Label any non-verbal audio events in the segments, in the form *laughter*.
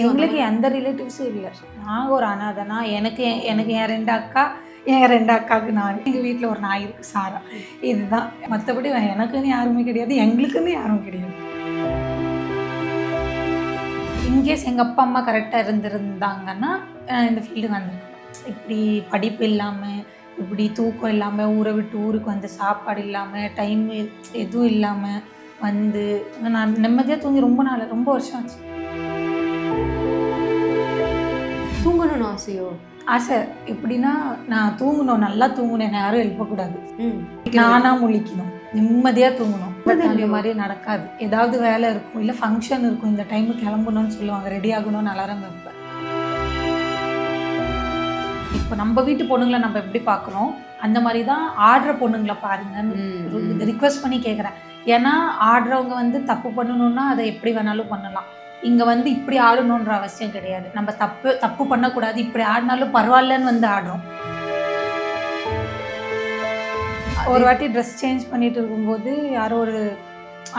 எங்களுக்கு எந்த ரிலேட்டிவ்ஸும் இல்லை. நான் ஒரு அனாதனா எனக்கு என்- எனக்கு என் ரெண்டு அக்கா என் ரெண்டு அக்காவுக்கு நான் எங்கள் வீட்டில் ஒரு நாய் இருக்கு சாரா. இதுதான். மற்றபடி எனக்குன்னு யாருமே கிடையாது எங்களுக்குன்னு யாரும் கிடையாது. இன்கேஸ் எங்கள் அப்பா அம்மா கரெக்டாக இருந்திருந்தாங்கன்னா இந்த ஃபீல்டு வந்திருக்கேன் இப்படி படிப்பு இல்லாமல் இப்படி தூக்கம் இல்லாமல் ஊரை விட்டு ஊருக்கு வந்து சாப்பாடு இல்லாமல் டைம் எதுவும் இல்லாமல் வந்து நான் நிம்மதியாக தூங்கி ரொம்ப நாள் ரொம்ப வருஷம் ஆச்சு. தூங்கணும்னு ஆசையோ? ஆசை. எப்படின்னா நான் தூங்கணும். நல்லா தூங்கணும். யாரும் எழுப்பக்கூடாது. நானா முழிக்கணும். நிம்மதியா தூங்கணும். அந்த? மாதிரி நடக்காது. ஏதாவது வேலை இருக்கும். இல்லை ஃபங்க்ஷன் இருக்கும். இந்த டைமுக்கு கிளம்பணும்னு சொல்லுவாங்க. ரெடி ஆகணும்னு அலாரம் வைப்பேன். இப்போ நம்ம வீட்டு பொண்ணுங்களை நம்ம எப்படி பார்க்குறோம்? அந்த மாதிரி தான் ஆடுற பொண்ணுங்களை பாருங்கன்னு. ரிக்வெஸ்ட் பண்ணி கேட்குறேன். ஏன்னா ஆடுறவங்க வந்து தப்பு பண்ணணும்னா அதை எப்படி வேணாலும் பண்ணலாம். இங்கே வந்து இப்படி ஆடணுன்ற அவசியம் கிடையாது. நம்ம தப்பு தப்பு பண்ணக்கூடாது. இப்படி ஆடினாலும் பரவாயில்லன்னு வந்து ஆடுறோம். ஒரு வாட்டி ட்ரெஸ் சேஞ்ச் பண்ணிட்டு இருக்கும்போது யாரோ ஒரு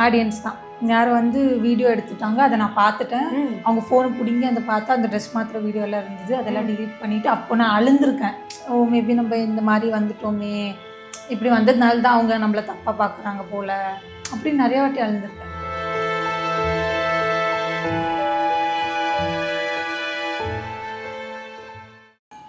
ஆடியன்ஸ் தான். யாரோ வந்து வீடியோ எடுத்துட்டாங்க. அதை நான் பார்த்துட்டேன். அவங்க ஃபோனை பிடிங்கி அந்த பார்த்தா அந்த ட்ரெஸ் மாத்திர வீடியோ எல்லாம் இருந்தது. அதெல்லாம் delete பண்ணிட்டு அப்போ நான் அழுந்திருக்கேன். ஓ மேபி நம்ம இந்த மாதிரி வந்துட்டோமே. இப்படி வந்ததுனால தான் அவங்க நம்மளை தப்பாக பார்க்குறாங்க போல. அப்படின்னு நிறைய வாட்டி அழுந்திருக்கேன்.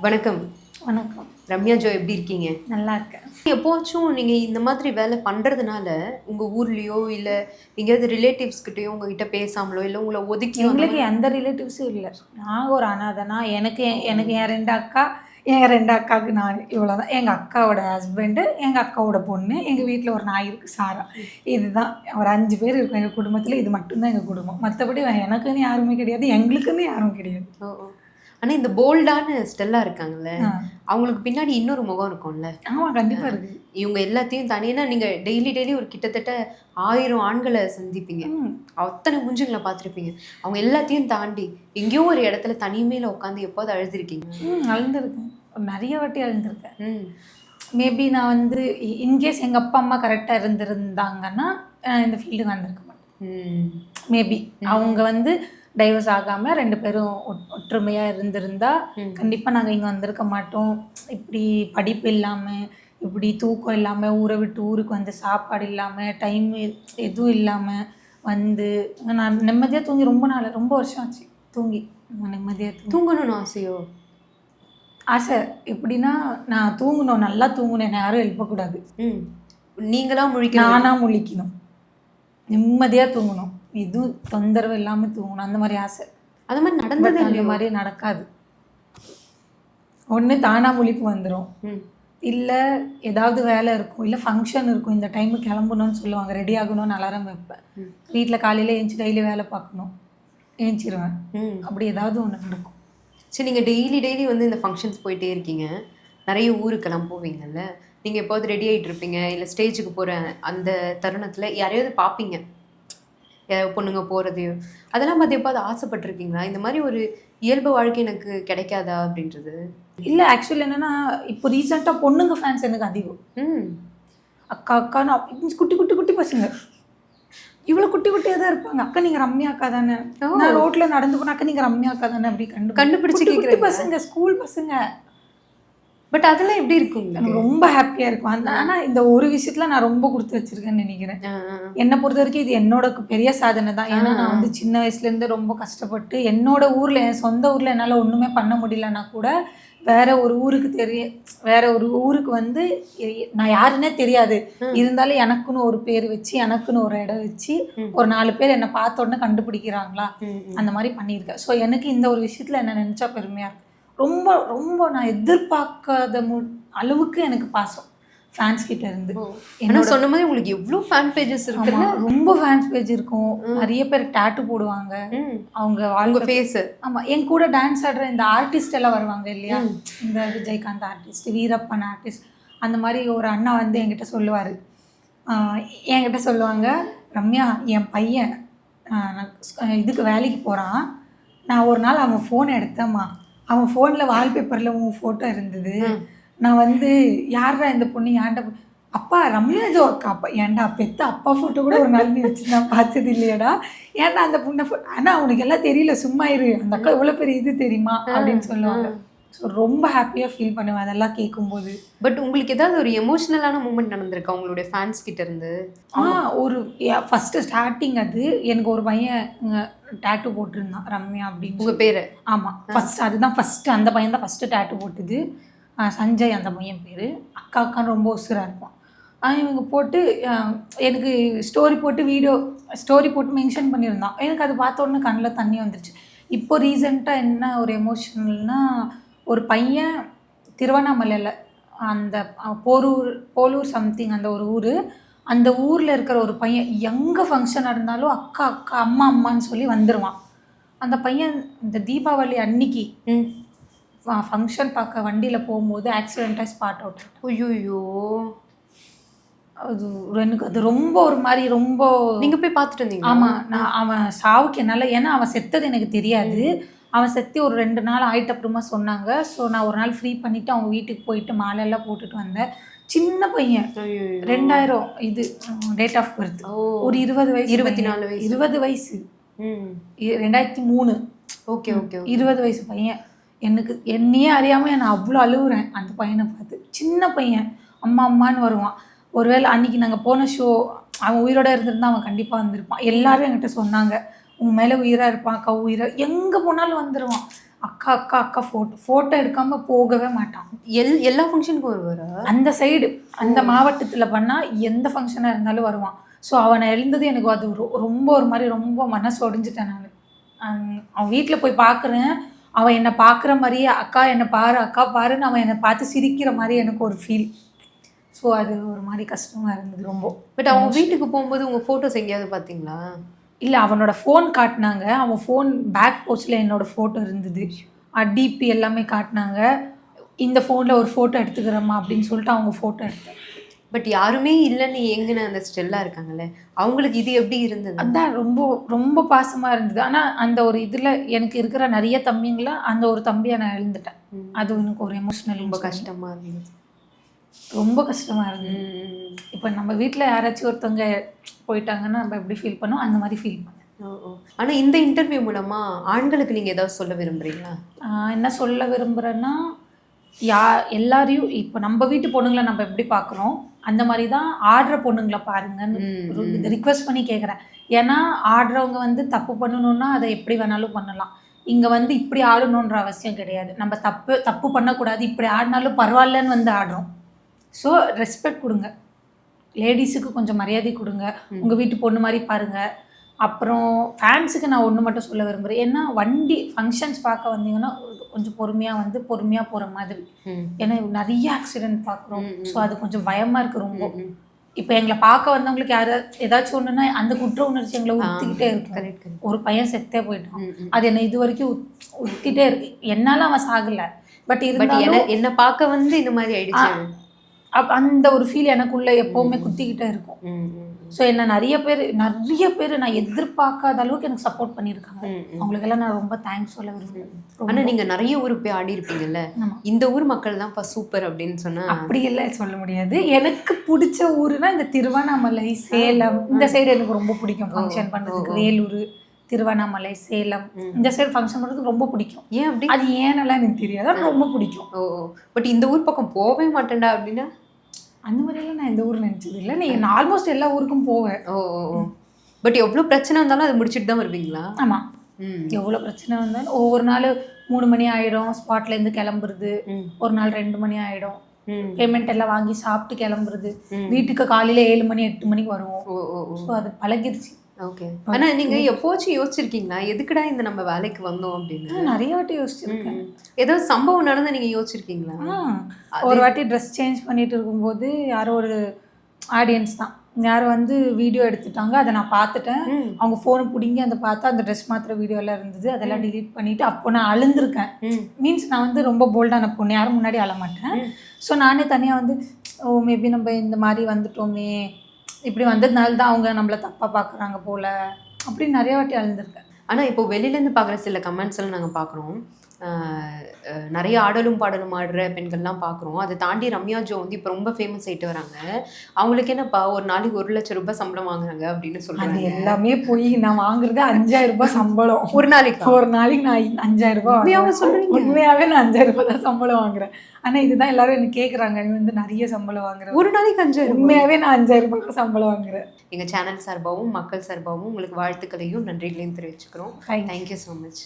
வணக்கம். வணக்கம். ரம்யா ஜோ எப்படி இருக்கீங்க? நல்லா இருக்கேன் எப்போச்சும் நீங்க இந்த மாதிரி வேலை பண்றதுனால உங்க ஊர்லயோ இல்ல எங்கேயாவது ரிலேட்டிவ்ஸ் கிட்டயோ உங்ககிட்ட பேசாமலோ இல்ல உங்களை ஒதுக்கி எங்களுக்கு எந்த ரிலேட்டிவ்ஸும் இல்லை. நாங்கள் ஒரு அனாதை நான் எனக்கு என்- எனக்கு என் ரெண்டு அக்கா என் ரெண்டு அக்காவுக்கு நான் இவ்வளோதான் எங்கள் அக்காவோட ஹஸ்பண்டு எங்கள் அக்காவோட பொண்ணு எங்கள் வீட்டில் ஒரு நாய் இருக்குது சாரா. இதுதான். ஒரு அஞ்சு பேர் இருக்கும். எங்கள் குடும்பத்தில் இது மட்டும்தான் எங்கள் குடும்பம். மற்றபடி எனக்குன்னு யாருமே கிடையாது. எங்களுக்குன்னு யாரும் கிடையாது. ஆனா இந்த போல்டான ஸ்டெல்லா இருக்காங்கல்ல. அவங்களுக்கு பின்னாடி இன்னொரு முகம் இருக்கும்ல. ஆமாம் கண்டிப்பாக இருக்குது இவங்க எல்லாத்தையும் தனியா நீங்க டெய்லி டெய்லி ஒரு கிட்டத்தட்ட ஆயிரம் ஆண்களை சந்திப்பீங்க. அத்தனை குஞ்சுங்களை பார்த்துருப்பீங்க. அவங்க எல்லாத்தையும் தாண்டி எங்கேயோ ஒரு இடத்துல தனிமையில உட்காந்து எப்போது அழுதுருக்கீங்க? அழுந்திருக்கேன். நிறைய வாட்டி அழுந்திருக்கேன். ம். மேபி நான் வந்து இன்கேஸ் எங்கள் அப்பா அம்மா கரெக்டாக இருந்திருந்தாங்கன்னா இந்த ஃபீல்டு வந்திருக்க மாட்டேன். ம். மேபி அவங்க வந்து டைவர்ஸ் ஆகாமல் ரெண்டு பேரும் ஒட்- ஒற்றுமையா இருந்திருந்தா ம். கண்டிப்பாக நாங்கள் இங்கே வந்திருக்க மாட்டோம். இப்படி படிப்பு இல்லாமல் இப்படி தூக்கம் இல்லாமல் ஊரை விட்டு ஊருக்கு வந்து சாப்பாடு இல்லாமல் டைம் எதுவும் இல்லாமல் வந்து நான் நிம்மதியாக தூங்கி ரொம்ப நாள் ரொம்ப வருஷம் ஆச்சு தூங்கி. நிம்மதியாக தூங்கி. தூங்கணும்னு ஆசையோ? ஆசை. எப்படின்னா நான் தூங்கணும் நல்லா தூங்கணும் என்னை யாரும் எழுப்பக்கூடாது. ம். நீங்களா முழிக்கணும்? நானா முழிக்கணும். நிம்மதியாக தூங்கணும். எதுவும் தொந்தரவு இல்லாமல் தூங்கணும். அந்த மாதிரி ஆசை. அது மாதிரி நடந்தது அந்த மாதிரி நடக்காது. ஒன்று தானா முழிப்பு வந்துடும் இல்லை ஏதாவது வேலை இருக்கும். இல்லை ஃபங்க்ஷன் இருக்கும். இந்த டைமுக்கு கிளம்பணும்னு சொல்லுவாங்க. ரெடி ஆகணும்னு அலாரம் வைப்பேன். வீட்டில் காலையில் ஏஞ்சி டெய்லி வேலை பார்க்கணும். ஏஞ்சிருவேன். அப்படி ஏதாவது ஒன்று நடக்கும். சரி நீங்கள் டெய்லி டெய்லி வந்து இந்த ஃபங்க்ஷன்ஸ் போயிட்டே இருக்கீங்க. நிறைய ஊருக்கெல்லாம் போவீங்கல்ல. நீங்கள் எப்போது ரெடி ஆகிட்டு இருப்பீங்க இல்லை ஸ்டேஜுக்கு போகிற அந்த தருணத்தில் யாரையாவது பார்ப்பீங்க? பொண்ணுங்க போகிறதையோ அதெல்லாம் பார்த்து எப்போது ஆசைப்பட்டிருக்கீங்களா? இந்த மாதிரி ஒரு இயல்பு வாழ்க்கை எனக்கு கிடைக்காதா அப்படின்றது? இல்லை ஆக்சுவலி என்னென்னா இப்போ ரீசெண்டாக பொண்ணுங்க ஃபேன்ஸ் எனக்கு அதிகம். ம். அக்கா அக்கான்னு அப்ப- குட்டி குட்டி குட்டி பசங்க. இவ்வளோ குட்டி குட்டியாக தான் இருப்பாங்க. அக்கா நீங்கள் ரம்யா அக்கா தானே. நான் ரோட்டில் நடந்து போனா அக்கா நீங்கள் ரம்யா அக்கா தானே? அப்படி கண்டு கண்டுபிடிச்சு குட்டி பசங்க ஸ்கூல் பசங்க. பட் அதெல்லாம் எப்படி இருக்கும் எனக்கு ரொம்ப ஹாப்பியாக இருக்கும் அந்த ஆனால் இந்த ஒரு விஷயத்தில் நான் ரொம்ப கொடுத்து வச்சிருக்கேன்னு நினைக்கிறேன். என்னை பொறுத்த வரைக்கும் இது என்னோட பெரிய சாதனை தான் ஏன்னா. நான் வந்து சின்ன வயசுலேருந்து ரொம்ப கஷ்டப்பட்டு என்னோட ஊரில் என் சொந்த ஊரில் என்னால் ஒன்றுமே பண்ண முடியலன்னா கூட வேற ஒரு ஊருக்கு தெரிய வேற ஒரு ஊருக்கு வந்து நான் யாருன்னே தெரியாது. இருந்தாலும் எனக்குன்னு ஒரு பேர் வச்சு எனக்குன்னு ஒரு இடம் வச்சு. ஒரு நாலு பேர் என்னை பார்த்த உடனே கண்டுபிடிக்கிறாங்களா. அந்த மாதிரி பண்ணியிருக்கேன் ஸோ எனக்கு இந்த ஒரு விஷயத்தில் என்ன நினச்சா பெருமையாக இருக்கு ரொம்ப ரொம்ப நான் எதிர்பார்க்காத அளவுக்கு எனக்கு பாசம். ஃபேன்ஸ் கிட்ட இருந்து. என்னோட சொன்ன மாதிரி உங்களுக்கு எவ்வளோ ஃபேன் பேஜஸ் இருக்குல்ல ரொம்ப ஃபேன்ஸ் பேஜ் இருக்கும். நிறைய பேர் டாட்டு போடுவாங்க. அவங்க வாழ்க்கை ஃபேஸ் ஆமா என் கூட டான்ஸ் ஆடுற இந்த ஆர்டிஸ்ட் எல்லாம் வருவாங்க இல்லையா? இந்த விஜயகாந்த் ஆர்டிஸ்ட் வீரப்பன் ஆர்டிஸ்ட் அந்த மாதிரி ஒரு அண்ணா வந்து என்கிட்ட சொல்லுவார். என்கிட்ட சொல்லுவாங்க ரம்யா என் பையன் இதுக்கு வேலைக்கு போகிறான் நான் ஒரு நாள் அவன் ஃபோன் எடுத்தேம்மா. அவன் ஃபோனில் வால்பேப்பரில் உன் ஃபோட்டோ இருந்தது. நான் வந்து யாரா இந்த பொண்ணு? ஏன்ட்ட அப்பா ரம்யா ஜோ அக்கா. அப்பா ஏன்டா பெத்த அப்பா ஃபோட்டோ கூட ஒரு நாள் நீ வச்சு நான் பார்த்தது இல்லையாடா. ஏன்டா அந்த பொண்ணை pho- ஆனா அவனுக்கு எல்லாம் தெரியல சும்மா இரு. அந்த அக்கா இவ்வளோ பெரிய இது தெரியுமா? அப்படின்னு சொல்லுவாங்க. ஸோ ரொம்ப ஹாப்பியாக ஃபீல் பண்ணுவேன் அதெல்லாம் கேட்கும்போது பட் உங்களுக்கு ஏதாவது ஒரு எமோஷனலான மூமெண்ட் நடந்திருக்கா உங்களுடைய ஃபேன்ஸ் கிட்ட இருந்து? ஆ ஒரு ஃபஸ்ட்டு ஸ்டார்டிங் அது. எனக்கு ஒரு பையன் டேட்டு போட்டிருந்தான் ரம்யா அப்படின்னு உங்க பேரு? ஆமாம் ஃபஸ்ட் அதுதான் ஃபஸ்ட்டு அந்த பையன் தான் ஃபஸ்ட்டு டேட்டு போட்டுது. சஞ்சய் அந்த பையன் பேர். அக்கா அக்கான்னு ரொம்ப உசுராக இருப்பான். இவங்க போட்டு எனக்கு ஸ்டோரி போட்டு வீடியோ ஸ்டோரி போட்டு மென்ஷன் பண்ணியிருந்தான். எனக்கு அது பார்த்த உடனே கண்ணில் தண்ணி வந்துருச்சு. இப்போ ரீசெண்டாக என்ன ஒரு எமோஷனல்னா ஒரு பையன் திருவண்ணாமலையில் அந்த போரூர் போலூர் சம்திங் அந்த ஒரு ஊர் அந்த ஊரில் இருக்கிற ஒரு பையன் எங்கே ஃபங்க்ஷன் இருந்தாலும் அக்கா அக்கா அம்மா அம்மான்னு சொல்லி வந்துடுவான் அந்த பையன் இந்த தீபாவளி அன்னைக்கு ஃபங்க்ஷன் பார்க்க வண்டியில் போகும்போது ஆக்சிடெண்ட்டாக ஸ்பாட் அவுட் ஐயோ அது எனக்கு அது ரொம்ப ஒரு மாதிரி ரொம்ப நீங்க போய் பார்த்துட்டு வந்தீங்க ஆமாம் நான் அவன் சாவுக்கு என்னால் ஏன்னா அவன் செத்தது எனக்கு தெரியாது. அவன் செத்து ஒரு ரெண்டு நாள் ஆயிட்ட அப்புறமா சொன்னாங்க. ஸோ நான் ஒரு நாள் ஃப்ரீ பண்ணிவிட்டு அவங்க வீட்டுக்கு போயிட்டு மாலையெல்லாம் போட்டுட்டு வந்தேன். சின்ன பையன். ரெண்டாயிரம் இது டேட் ஆஃப் பர்த் ஒரு இருபது வயசு இருபத்தி. நாலு வயசு. இருபது வயசு. ரெண்டாயிரத்தி மூணு. ஓகே ஓகே இருபது வயசு பையன். எனக்கு என்னையே அறியாமல் நான் அவ்வளோ அழுகுறேன் அந்த பையனை பார்த்து. சின்ன பையன். அம்மா அம்மான்னு வருவான். ஒருவேளை அன்னைக்கு நாங்கள் போன ஷோ அவன் உயிரோட இருந்திருந்தா அவன் கண்டிப்பாக வந்திருப்பான். எல்லாரும் என்கிட்ட சொன்னாங்க. உன் மேலே உயிராக இருப்பான் அக்கா உயிராக எங்கே போனாலும் வந்துடுவான் அக்கா அக்கா அக்கா ஃபோட்டோ ஃபோட்டோ எடுக்காமல் போகவே மாட்டான். எல் எல்லா ஃபங்க்ஷனுக்கும் வருவாரா? அந்த சைடு அந்த மாவட்டத்தில் பண்ணால் எந்த ஃபங்க்ஷனாக இருந்தாலும் வருவான். ஸோ அவனை எழுந்தது எனக்கு அது ரொம்ப ஒரு மாதிரி ரொம்ப மனசு உடைஞ்சிட்டேன் நான். அவன் வீட்டில் போய் பார்க்குறேன் அவன் என்னை பார்க்குற மாதிரியே அக்கா என்னை பாரு அக்கா பாருன்னு அவன் என்னை பார்த்து சிரிக்கிற மாதிரி எனக்கு ஒரு ஃபீல் ஸோ அது ஒரு மாதிரி கஷ்டமாக இருந்தது ரொம்ப. பட் அவங்க வீட்டுக்கு போகும்போது உங்க போட்டோஸ் எங்கேயாவது பாத்தீங்களா இல்லை அவனோட ஃபோன் காட்டினாங்க. அவன் ஃபோன் பேக் போஸ்டில் என்னோட ஃபோட்டோ இருந்தது. டிபி எல்லாமே காட்டினாங்க. இந்த ஃபோனில் ஒரு ஃபோட்டோ எடுத்துக்கிறேம்மா அப்படின்னு சொல்லிட்டு அவங்க ஃபோட்டோ எடுத்தேன். பட் யாருமே இல்லைன்னு ஏங்குன அந்த ஸ்டெல்லா இருக்காங்கல்ல அவங்களுக்கு இது எப்படி இருந்தது? அதான் ரொம்ப ரொம்ப பாசமாக இருந்தது. ஆனால் அந்த ஒரு இதில் எனக்கு இருக்கிற நிறைய தம்பிங்கள அந்த ஒரு தம்பியை நான் எழுந்துட்டேன். அது எனக்கு ஒரு எமோஷ்னல் ரொம்ப கஷ்டமா இருந்தது. ரொம்ப கஷ்டமாக இருந்தது. இப்போ நம்ம வீட்டில் யாராச்சும் ஒருத்தவங்க போயிட்டாங்கன்னா நம்ம எப்படி ஃபீல் பண்ணோம் அந்த மாதிரி ஃபீல் பண்ணேன் ஓ, ஓ. ஆனா இந்த இன்டர்வியூ மூலமா ஆண்களுக்கு நீங்க ஏதாவது சொல்ல விரும்புறீங்களா? ஆஹ் என்ன சொல்ல விரும்புகிறேன்னா யா எல்லாரையும் இப்போ நம்ம வீட்டு பொண்ணுங்களை நம்ம எப்படி பார்க்குறோம் அந்த மாதிரி தான் ஆடுற பொண்ணுங்களை பாருங்கன்னு. இது ரிக்வெஸ்ட் பண்ணி கேட்குறேன் ஏன்னா ஆடுறவங்க வந்து தப்பு பண்ணணும்னா அதை எப்படி வேணாலும் பண்ணலாம். இங்கே வந்து இப்படி ஆடணுன்ற அவசியம் கிடையாது. நம்ம தப்பு தப்பு பண்ணக்கூடாது. இப்படி ஆடினாலும் பரவாயில்லன்னு வந்து ஆடுறோம். ஸோ ரெஸ்பெக்ட் கொடுங்க. லேடிஸுக்கு கொஞ்சம் மரியாதை கொடுங்க. உங்கள் வீட்டு பொண்ணு மாதிரி பாருங்க அப்புறம் ஃபேன்ஸுக்கு நான் ஒன்று மட்டும் சொல்ல விரும்புகிறேன் ஏன்னா வண்டி ஃபங்க்ஷன்ஸ் பார்க்க வந்தீங்கன்னா கொஞ்சம் பொறுமையாக வந்து பொறுமையாக போகிற மாதிரி. ஏன்னா நிறைய ஆக்சிடென்ட் பார்க்குறோம். ஸோ அது கொஞ்சம் பயமாக இருக்குது ரொம்ப. இப்போ எங்களை பார்க்க வந்தவங்களுக்கு யாராவது ஏதாச்சும் ஒன்றுனா அந்த குற்ற உணர்ச்சி எங்களை correct, correct. ஒரு பையன் செத்தே போயிட்டான். அது என்னை இது வரைக்கும் உத்- உறுத்திட்டே இருக்கு என்னால அவன் சாகல பட் இருந்தாலும் என்ன என்ன பார்க்க வந்து இந்த மாதிரி ஆயிடுச்சு அப்- அந்த ஒரு ஃபீல் எனக்குள்ள எப்பவுமே குத்திக்கிட்டே இருக்கும். ஸோ என்ன நிறைய பேர் நிறைய பேர் நான் எதிர்பார்க்காத அளவுக்கு எனக்கு சப்போர்ட் பண்ணியிருக்காங்க. அவங்களுக்கெல்லாம் நான் ரொம்ப தேங்க்ஸ் சொல்ல விரும்புகிறேன் ஆனா நீங்க நிறைய ஊருக்கு போய் ஆடி இருப்பீங்கல்ல. இந்த ஊர் மக்கள் தான்ப்பா சூப்பர் அப்படின்னு சொன்னா. அப்படி எல்லாம் சொல்ல முடியாது. எனக்கு பிடிச்ச ஊருனா இந்த திருவண்ணாமலை சேலம் இந்த சைடு எனக்கு ரொம்ப பிடிக்கும் ஃபங்க்ஷன் பண்ணுறதுக்கு வேலூர் திருவண்ணாமலை சேலம். இந்த சைடு ஃபங்க்ஷன் பண்ணுறதுக்கு ரொம்ப பிடிக்கும். ஏன் அப்படி? அது ஏனெல்லாம் எனக்கு தெரியாது. ரொம்ப பிடிக்கும். ஓ பட் இந்த ஊர் பக்கம் போகவே மாட்டேன்டா அப்படின்னா? அந்த மாதிரியெல்லாம் நான் இந்த ஊர் நினச்சது இல்லை. நான் ஆல்மோஸ்ட் எல்லா ஊருக்கும் போவேன். ஓ ஓ பட் எவ்வளோ பிரச்சனை வந்தாலும் அதை முடிச்சிட்டு தான் வருவீங்களா? ஆமாம் எவ்வளோ பிரச்சனை வந்தாலும் ஒவ்வொரு நாள் மூணு மணி ஆகிடும் ஸ்பாட்லேருந்து கிளம்புறது. ஒரு நாள் ரெண்டு மணி ஆகிடும் பேமெண்ட் எல்லாம் வாங்கி சாப்பிட்டு கிளம்புறது. வீட்டுக்கு காலையில் ஏழு மணி எட்டு மணிக்கு வருவோம். ஸோ அது பழகிருச்சு. ஓகே ஆனா நீங்க எப்போச்சும் யோசிச்சிருக்கீங்களா? எதுக்குடா இந்த நம்ம வேலைக்கு வந்தோம் அப்படின்னு? நிறைய வாட்டி யோசிச்சிருக்கேன். ஏதாவது சம்பவம் நடந்து நீங்க யோசிச்சிருக்கீங்களா? ஒரு வாட்டி ட்ரெஸ் சேஞ்ச் பண்ணிட்டு இருக்கும்போது யாரோ ஒரு ஆடியன்ஸ் தான். யாரோ வந்து வீடியோ எடுத்துட்டாங்க. அதை நான் பார்த்துட்டேன். அவங்க ஃபோனை பிடிங்கி அதை பார்த்தா அந்த ட்ரெஸ் மாத்திர வீடியோ எல்லாம் இருந்தது. அதெல்லாம் delete பண்ணிட்டு அப்போ நான் அழுந்திருக்கேன். மீன்ஸ் நான் வந்து ரொம்ப போல்டான பொண்ணு. யாரும் முன்னாடி அழ மாட்டேன். ம். ஸோ நானே தனியாக வந்து ஓ மேபி நம்ம இந்த மாதிரி வந்துட்டோமே. இப்படி வந்ததுனால தான் அவங்க நம்மளை தப்பாக பார்க்குறாங்க போல். அப்படின்னு நிறைய வாட்டி அழுந்திருக்கேன் ஆனால் இப்போ வெளியிலேருந்து பார்க்குற சில கமெண்ட்ஸ் எல்லாம் நாங்கள் பார்க்குறோம் நிறைய ஆடலும் பாடலும் ஆடுற பெண்கள்லாம் பார்க்குறோம் அதை தாண்டி ரம்யா ஜோ வந்து இப்போ ரொம்ப ஃபேமஸ் ஆயிட்டு வராங்க. அவங்களுக்கு என்னப்பா ஒரு நாளைக்கு ஒரு லட்சம் ரூபாய் சம்பளம் வாங்குறாங்க அப்படின்னு அது சொல்றாங்க எல்லாமே போய் நான் வாங்குறது அஞ்சாயிரம் ரூபாய் சம்பளம். *laughs* ஒரு நாளைக்கு? ஒரு நாளைக்கு நான் அஞ்சாயிரம் ரூபாய் உண்மையாவா வாங்குறேன். சொல்றீங்க? உண்மையாவே நான் அஞ்சாயிரம் ரூபாய் தான் சம்பளம் வாங்குறேன். ஆனா இதுதான் எல்லாரும் என்ன கேக்குறாங்க. நீ வந்து நிறைய சம்பளம் வாங்குற. ஒரு நாளைக்கு அஞ்சாயிரம் ரூபாய். உண்மையாவே நான் அஞ்சாயிரம் ரூபாய் தான் சம்பளம் வாங்குறேன். எங்க சேனல் சார்பாகவும் மக்கள் சார்பாகவும் உங்களுக்கு வாழ்த்துக்களையும் நன்றிகளையும் தெரிவிச்சுக்கிறோம். Thank you so much